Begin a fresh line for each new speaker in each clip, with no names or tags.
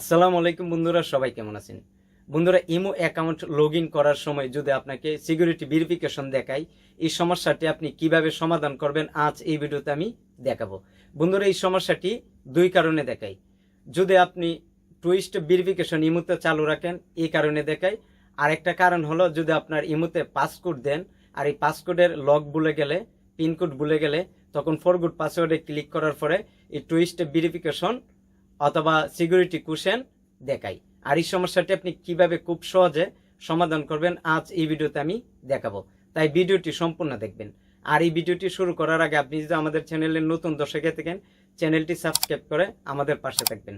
আসসালামু আলাইকুম বন্ধুরা, সবাই কেমন আছেন? বন্ধুরা, ইমো অ্যাকাউন্ট লগ করার সময় যদি আপনাকে সিকিউরিটি ভেরিফিকেশন দেখায় এই সমস্যাটি আপনি কীভাবে সমাধান করবেন আজ এই ভিডিওতে আমি দেখাবো। বন্ধুরা, এই সমস্যাটি দুই কারণে দেখায় যদি আপনি টুইস্ট ভেরিফিকেশন ইমোতে চালু রাখেন, এই কারণে দেখায় আরেকটা কারণ হলো, যদি আপনার ইমোতে পাসকোড দেন, আর এই পাসকোডের লক ভুলে গেলে, পিনকোড ভুলে গেলে, তখন ফরগুড পাসওয়ার্ডে ক্লিক করার পরে এই টুইস্ট ভেরিফিকেশন অথবা সিকিউরিটি কুশন দেখাই। আর এই সমস্যাটি আপনি কীভাবে খুব সহজে সমাধান করবেন, আজ এই ভিডিওতে আমি দেখাবো। তাই ভিডিওটি সম্পূর্ণ দেখবেন। আর এই ভিডিওটি শুরু করার আগে আপনি যদি আমাদের চ্যানেলের নতুন দর্শকে থাকেন, চ্যানেলটি সাবস্ক্রাইব করে আমাদের পাশে থাকবেন।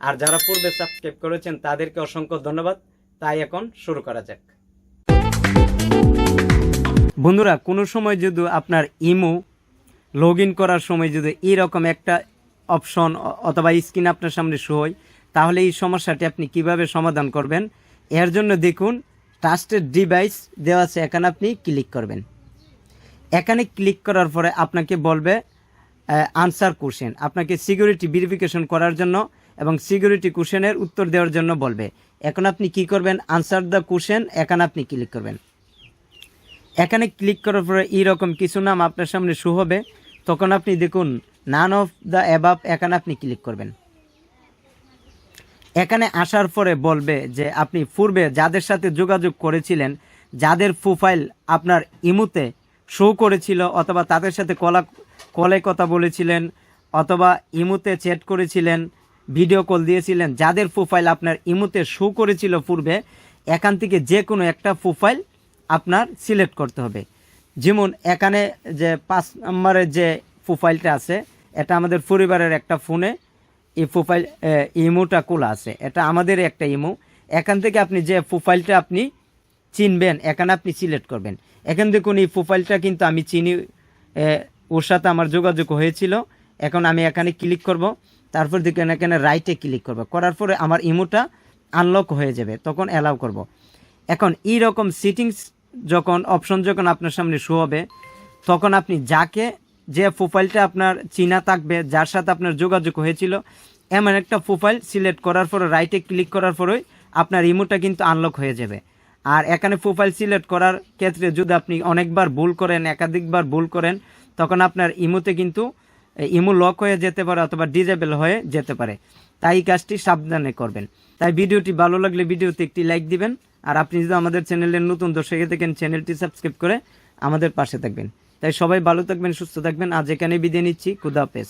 আর যারা পূর্বে সাবস্ক্রাইব করেছেন, তাদেরকে অসংখ্য ধন্যবাদ। তাই এখন শুরু করা যাক। বন্ধুরা, কোনো সময় যদি আপনার ইমো লগ করার সময় যদি এরকম একটা অপশন অথবা স্ক্রিন আপনার সামনে শো হয়, তাহলে এই সমস্যাটি আপনি কীভাবে সমাধান করবেন? এর জন্য দেখুন ট্রাস্টেড ডিভাইস দেওয়া আছে, এখানে আপনি ক্লিক করবেন। এখানে ক্লিক করার পরে আপনাকে বলবে আনসার কোশ্চেন আপনাকে সিকিউরিটি ভেরিফিকেশন করার জন্য এবং সিকিউরিটি কোশ্চেনের উত্তর দেওয়ার জন্য বলবে। এখন আপনি কি করবেন? আনসার দ্য কোশ্চেন এখানে আপনি ক্লিক করবেন। এখানে ক্লিক করার পরে এইরকম কিছু নাম আপনার সামনে শো হবে। তখন আপনি দেখুন নান অফ দ্য অ্যাবাব এখানে আপনি ক্লিক করবেন। এখানে আসার পরে বলবে যে আপনি পূর্বে যাদের সাথে যোগাযোগ করেছিলেন, যাদের প্রোফাইল আপনার ইমুতে শো করেছিল অথবা তাদের সাথে কলা কলে কথা বলেছিলেন অথবা ইমুতে চ্যাট করেছিলেন ভিডিও কল দিয়েছিলেন, যাদের প্রোফাইল আপনার ইমুতে শো করেছিল পূর্বে, এখান থেকে যে কোনো একটা প্রোফাইল আপনার সিলেক্ট করতে হবে। যেমন এখানে যে পাঁচ নম্বরের যে প্রোফাইলটা আছে। এটা আমাদের পরিবারের একটা ফোনে। এই প্রোফাইল ইমোটা খোলা আছে। এটা আমাদের একটা ইমো। এখান থেকে আপনি যে প্রোফাইলটা আপনি চিনবেন, এখানে আপনি সিলেক্ট করবেন। এখান দেখুন এই প্রোফাইলটা কিন্তু আমি চিনি ওর সাথে আমার যোগাযোগ হয়েছিল। এখন আমি এখানে ক্লিক করব। তারপর দেখুন এখানে রাইটে ক্লিক করব। করার পরে আমার ইমোটা আনলক হয়ে যাবে। তখন অ্যালাউ করব। এখন এই রকম সিটিংস যখন অপশন যখন আপনার সামনে শো হবে, তখন আপনি যাকে যে প্রোফাইলটা আপনার চিনা থাকবে, যার সাথে আপনার যোগাযোগ হয়েছিল, এমন একটা প্রোফাইল সিলেক্ট করার পরে রাইটে ক্লিক করার পরেই আপনার ইমোটা কিন্তু আনলক হয়ে যাবে। আর এখানে প্রোফাইল সিলেক্ট করার ক্ষেত্রে যদি আপনি অনেকবার ভুল করেন, একাধিকবার ভুল করেন, তখন আপনার ইমোতে কিন্তু ইমো লক হয়ে যেতে পারে অথবা ডিজেবল হয়ে যেতে পারে। তাই কাজটি সাবধানে করবেন। তাই ভিডিওটি ভালো লাগলে ভিডিওতে একটি লাইক দিবেন। আর আপনি যদি আমাদের চ্যানেলের নতুন দর্শকে থাকেন চ্যানেলটি সাবস্ক্রাইব করে আমাদের পাশে থাকবেন। তাই সবাই ভালো থাকবেন, সুস্থ থাকবেন। আজ এখানে বিদায় নিচ্ছি। খুদা হাফেজ।